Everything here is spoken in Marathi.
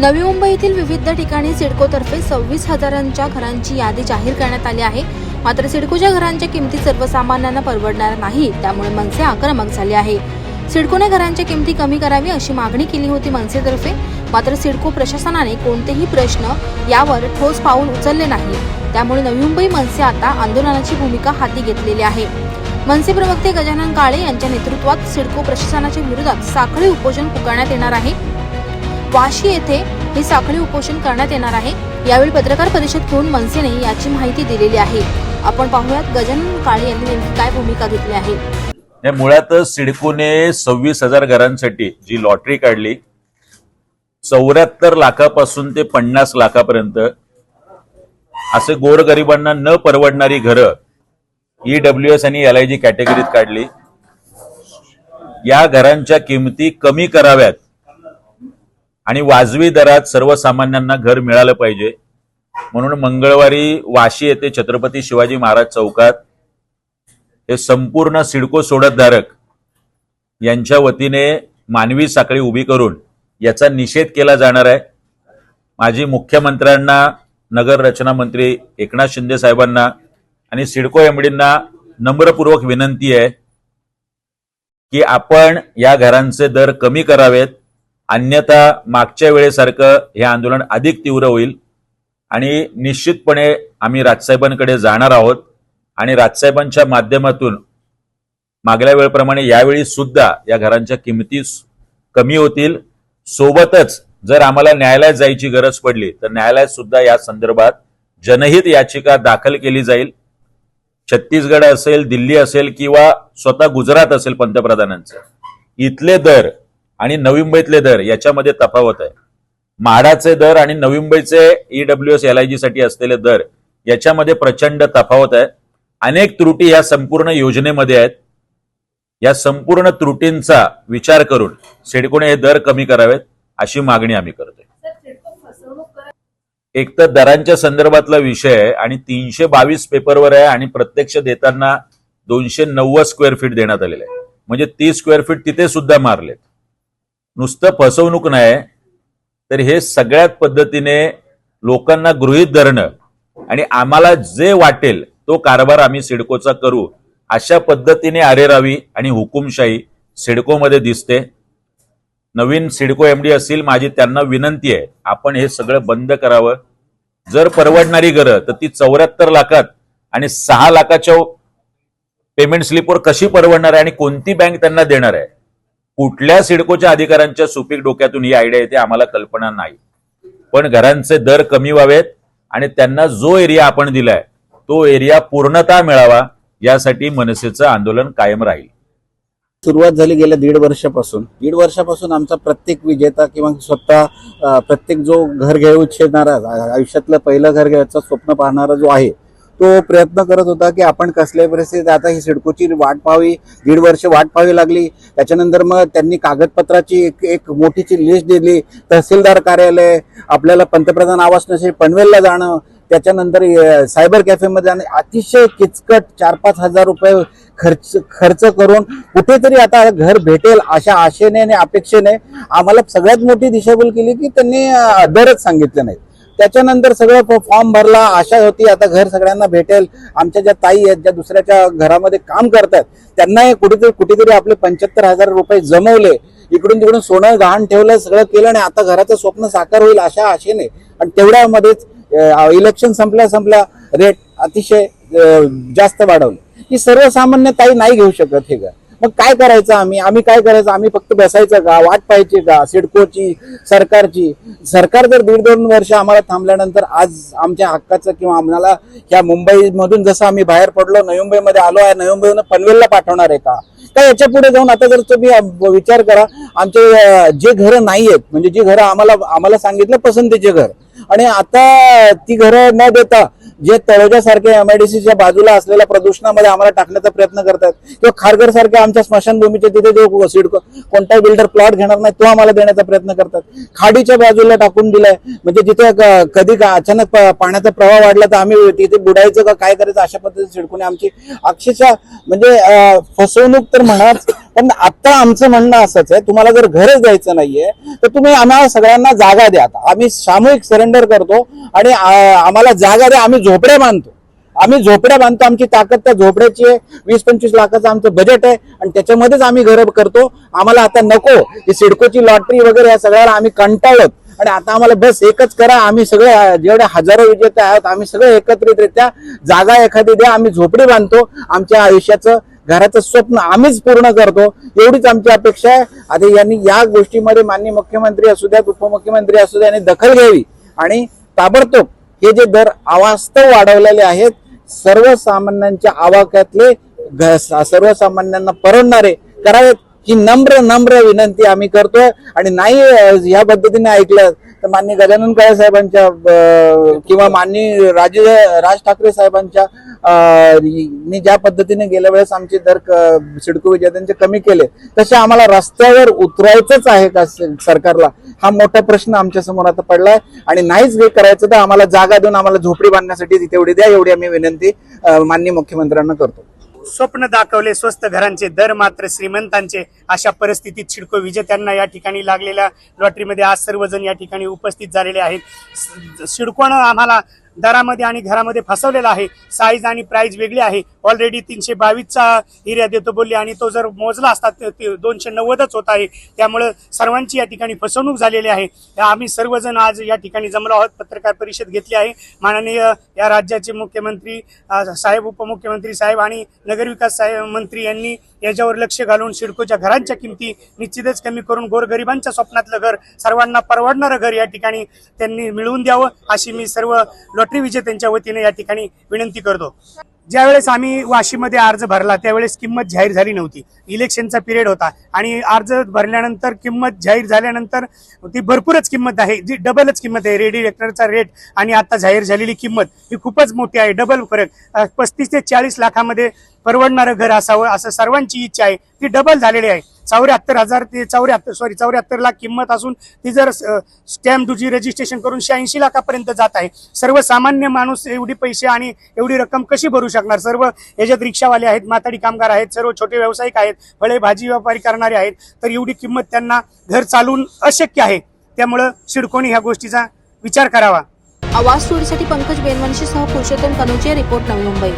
नवी मुंबईतील विविध ठिकाणी सिडकोतर्फे सव्वीस हजारांच्या घरांची यादी जाहीर करण्यात आली आहे. मात्र सिडकोच्या घरांच्या किमती सर्वसामान्यांना परवडणार नाही त्यामुळे मनसे आक्रमक झाले आहे. सिडकोने घरांच्या किमती कमी करावी अशी मागणी केली होती मनसेतर्फे. मात्र सिडको प्रशासनाने कोणतेही प्रश्न यावर ठोस पाऊल उचलले नाही. त्यामुळे नवी मुंबई मनसे आता आंदोलनाची भूमिका हाती घेतलेली आहे. मनसे प्रवक्ते गजानन काळे यांच्या नेतृत्वात सिडको प्रशासनाच्या विरोधात साखळी उपोषण पुकारण्यात येणार आहे. वाशी येथे हे साखळी उपोषण करण्यात येणार आहे. यावेळी पत्रकार परिषद घेऊन मनसेने याची माहिती दिलेली आहे. आपण पाहूयात गजानन काळे यांनी नेमकी काय भूमिका घेतली आहे. मुळात सिडकोने सव्वीस हजार घरांसाठी जी लॉटरी काढली चौऱ्याहत्तर लाखापासून ते पन्नास लाखापर्यंत असे गोरगरिबांना न परवडणारी घरं ईडब्ल्यू एस आणि एल आय जी कॅटेगरीत काढली. या घरांच्या किमती कमी कराव्यात आणि वाजवी दरात सर्वसामान्यांना घर मिळालं पाहिजे. म्हणून मंगळवारी वाशी येथे छत्रपती शिवाजी महाराज चौकात हे संपूर्ण सिडको सोडतधारक यांच्या वतीने मानवी साखळी उभी करून याचा निषेध केला जाणार आहे. माजी मुख्यमंत्र्यांना नगर रचना मंत्री एकनाथ शिंदे साहेबांना आणि सिडको एमडींना नम्रपूर्वक विनंती आहे की आपण या घरांचे दर कमी करावेत. अन्यथा मागच्या वेळेसारखं हे आंदोलन अधिक तीव्र होईल आणि निश्चितपणे आम्ही राजसाहेबांकडे जाणार आहोत. आणि राजसाहेबांच्या माध्यमातून मागल्या वेळेप्रमाणे यावेळी सुद्धा या घरांच्या किमती कमी होतील. सोबतच जर आम्हाला न्यायालयात जायची गरज पडली तर न्यायालयात सुद्धा या संदर्भात जनहित याचिका दाखल केली जाईल. छत्तीसगड असेल दिल्ली असेल किंवा स्वतः गुजरात असेल पंतप्रधानांचं. इथले दर आणि नवी मुंबईतले दर याच्यामध्ये तफावत आहे. म्हाडाचे दर आणि नवी मुंबईचे ईडब्ल्यू एस एल आयसाठी असलेले दर याच्यामध्ये प्रचंड तफावत आहे. अनेक त्रुटी या संपूर्ण योजनेमध्ये आहेत. या संपूर्ण त्रुटींचा विचार करून सिडकोने हे दर कमी करावेत अशी मागणी आम्ही करतोय. एक तर दरांच्या संदर्भातला विषय आहे आणि तीनशे बावीस पेपरवर आहे आणि प्रत्यक्ष देताना दोनशे नव्वद स्क्वेअर फीट देण्यात आलेलं आहे. म्हणजे तीस स्क्वेअर फीट तिथे सुद्धा मारलेत. नुसतं फसवणूक नाही तर हे सगळ्यात पद्धतीने लोकांना गृहीत धरणं आणि आम्हाला जे वाटेल तो कारभार आम्ही सिडकोचा करू अशा पद्धतीने आरेरावी आणि हुकुमशाही सिडकोमध्ये दिसते. नवीन सिडको एमडी असतील माझी त्यांना विनंती आहे आपण हे सगळं बंद करावं. जर परवडणारी घरं तर ती चौऱ्याहत्तर लाखात आणि सहा लाखाच्या पेमेंट स्लिपवर कशी परवडणार आहे आणि कोणती बँक त्यांना देणार आहे? कुठल्या सिडकोच्या अधिकाऱ्यांच्या सुपीक डोक्यातून ही आयडिया येते आम्हाला कल्पना नाही. पण घरांचे दर कमी व्हावेत आणि त्यांना जो एरिया आपण दिलाय तो एरिया पूर्णतः मिळावा. यासाठी मनसेचं आंदोलन कायम राहील. सुरुवात झाली गेल्या दीड वर्षापासून. दीड वर्षापासून आमचा प्रत्येक विजेता किंवा स्वतः प्रत्येक जो घर घेऊ इच्छिणारा आयुष्यातलं पहिलं घर घ्यायचं स्वप्न पाहणारा जो आहे तो प्रयत्न करत होता की आपण कसल्याही परिस्थितीत आता ही सिडकोची वाट पाहावी दीड वर्ष वाट पाहावी लागली. त्याच्यानंतर मग त्यांनी कागदपत्राची एक एक मोठीची लिस्ट दिली. तहसीलदार कार्यालय आपल्याला पंतप्रधान आवास नसेल पनवेलला जाणं त्याच्यानंतर सायबर कॅफेमध्ये आणि अतिशय किचकट चार पाच हजार रुपये खर्च खर्च करून कुठेतरी आता घर भेटेल अशा आशेने आणि अपेक्षेने आम्हाला सगळ्यात मोठी दिशाभूल केली की त्यांनी दरच सांगितले नाहीत. त्याच्यानंतर सगळं फॉर्म भरला आशा होती आता घर सगळ्यांना भेटेल. आमच्या ज्या ताई आहेत ज्या दुसऱ्याच्या घरामध्ये काम करतात त्यांना कुठेतरी कुठेतरी आपले पंच्याहत्तर हजार रुपये जमवले. इकडून तिकडून सोनं गहाण ठेवलं सगळं केलं आणि आता घराचं स्वप्न साकार होईल अशा आशेने. आणि तेवढ्यामध्येच इलेक्शन संपल्या संपल्या रेट अतिशय जास्त वाढवले. ही सर्वसामान्य ताई नाही घेऊ शकत हे का मग काय करायचं आम्ही? आम्ही काय करायचं? आम्ही फक्त बसायचं का? वाट पाहायची का? सिडकोची सरकारची? सरकार जर दीड दोन वर्ष आम्हाला थांबल्यानंतर आज आमच्या हक्काचं किंवा आम्हाला या मुंबईमधून जसं आम्ही बाहेर पडलो नवी मुंबईमध्ये आलो आहे नवी मुंबईहून पनवेलला पाठवणार आहे का? का याच्यापुढे जाऊन आता जर तुम्ही विचार करा आमचे जे घरं नाही आहेत म्हणजे जी घरं आम्हाला आम्हाला सांगितलं पसंतीचे घर. आणि आता ती घरं न देता जे तळोजासारख्या एमआयडीसीच्या बाजूला असलेल्या प्रदूषणामध्ये आम्हाला टाकण्याचा प्रयत्न करतात किंवा खारघर सारख्या आमच्या स्मशानभूमीच्या तिथे जो सिडको कोणताही बिल्डर प्लॉट घेणार नाही तो आम्हाला देण्याचा प्रयत्न करतात खाडीच्या बाजूला टाकून दिलाय म्हणजे जिथे कधी अचानक पाण्याचा प्रवाह वाढला तर आम्ही तिथे बुडायचं का काय करायचं अशा पद्धतीने सिडकोने आमची अक्षरशः म्हणजे फसवणूक तर म्हणाच पण आता आमचं म्हणणं असंच आहे तुम्हाला जर घरच द्यायचं नाहीये तर तुम्ही आम्हाला सगळ्यांना जागा द्या. आम्ही सामूहिक सरेंडर करतो आणि आम्हाला जागा द्या आम्ही झोपड्या बांधतो. आम्ही झोपड्या बांधतो आमची ताकद त्या झोपड्याची आहे. वीस पंचवीस लाखाचं आमचं बजेट आहे आणि त्याच्यामध्येच आम्ही घर करतो. आम्हाला आता नको ही सिडकोची लॉटरी वगैरे या सगळ्याला आम्ही कंटाळत. आणि आता आम्हाला बस एकच करा आम्ही सगळे जेवढे हजारो विजेते आहोत आम्ही सगळे एकत्रितरित्या जागा एखादी द्या आम्ही झोपडी बांधतो. आमच्या आयुष्याचं घराचं स्वप्न आम्हीच पूर्ण करतो एवढीच आमची अपेक्षा आहे. आता यांनी या गोष्टीमध्ये माननीय मुख्यमंत्री असू द्यात उपमुख्यमंत्री असू द्या यांनी दखल घ्यावी. आणि ताबडतोब हे जे दर अवास्तव वाढवलेले आहेत सर्वसामान्यांच्या आवाक्यातले सर्वसामान्यांना परवडणारे करावेत ही नम्र नम्र विनंती आम्ही करतोय. आणि नाही ह्या पद्धतीने ऐकलं तर माननीय गजानन काळे साहेबांच्या किंवा माननीय राज राज ठाकरे साहेबांच्या मी ज्या पद्धतीने गेल्या वेळेस आमचे दर सिडको विजेत्यांचे कमी केले तसे आम्हाला रस्त्यावर उतरायचंच आहे का सरकारला? हा मोठा प्रश्न आमच्यासमोर आता पडलाय. आणि नाहीच हे करायचं तर आम्हाला जागा देऊन आम्हाला झोपडी बांधण्यासाठी तेवढी द्या एवढी आम्ही विनंती माननीय मुख्यमंत्र्यांना करतो. स्वप्न दाखवले स्वस्त घरांचे दर मात्र श्रीमंतांचे. अशा परिस्थितीत शिडको विजेत्यांना या ठिकाणी लागलेल्या लॉटरीमध्ये आज सर्वजण या ठिकाणी उपस्थित झालेले आहेत. शिडकोनं आम्हाला दरामध्ये आणि घरामध्ये फसवलेला आहे. साईज आणि प्राईज वेगळी आहे. ऑलरेडी तीनशे बावीसचा एरिया देतो बोलले आणि तो जर मोजला असता तर ते दोनशे नव्वदच होत आहे. त्यामुळं सर्वांची या ठिकाणी फसवणूक झालेली आहे. आम्ही सर्वजण आज या ठिकाणी जमलो आहोत. पत्रकार परिषद घेतली आहे. माननीय या राज्याचे मुख्यमंत्री साहेब उपमुख्यमंत्री साहेब आणि नगरविकास साहेब मंत्री यांनी याच्यावर लक्ष घालून सिडकोच्या घरांच्या किमती निश्चितच कमी करून गोरगरिबांच्या स्वप्नातलं घर सर्वांना परवडणारं घर या ठिकाणी त्यांनी मिळवून द्यावं अशी मी सर्व लॉटरी विजेत्यांच्या वतीने या ठिकाणी विनंती करतो. ज्यावेळेस आम्ही वाशीमध्ये अर्ज भरला त्यावेळेस किंमत जाहीर झाली नव्हती. इलेक्शनचा पिरियड होता आणि अर्ज भरल्यानंतर किंमत जाहीर झाल्यानंतर ती भरपूरच किंमत आहे जी डबलच किंमत आहे. रेडी रेक्टरचा रेट आणि आता जाहीर झालेली किंमत ही खूपच मोठी आहे डबल फरक. पस्तीस ते चाळीस लाखामध्ये परवडणारं घर असावं असं सर्वांची इच्छा आहे. ती डबल झालेली आहे. चौऱ्याहत्तर हजार ते चौऱ्याहत्तर सॉरी चौऱ्याहत्तर लाख किंमत असून ती जर स्टॅम्प ड्युटी रजिस्ट्रेशन करून शहाऐंशी लाखापर्यंत जात आहे. सर्वसामान्य माणूस एवढी पैसे आणि एवढी रक्कम कशी भरू शकणार? सर्व याच्यात रिक्षावाले आहेत माथाडी कामगार आहेत सर्व छोटे व्यावसायिक आहेत फळे भाजी व्यापारी करणारे आहेत. तर एवढी किंमत त्यांना घर चालवून अशक्य आहे. त्यामुळं शिडकोणी ह्या गोष्टीचा विचार करावा. आवाज सोडीसाठी पंकज बेनवंशीसह पुरुषोत्तम कनोजिया रिपोर्ट नवी मुंबई.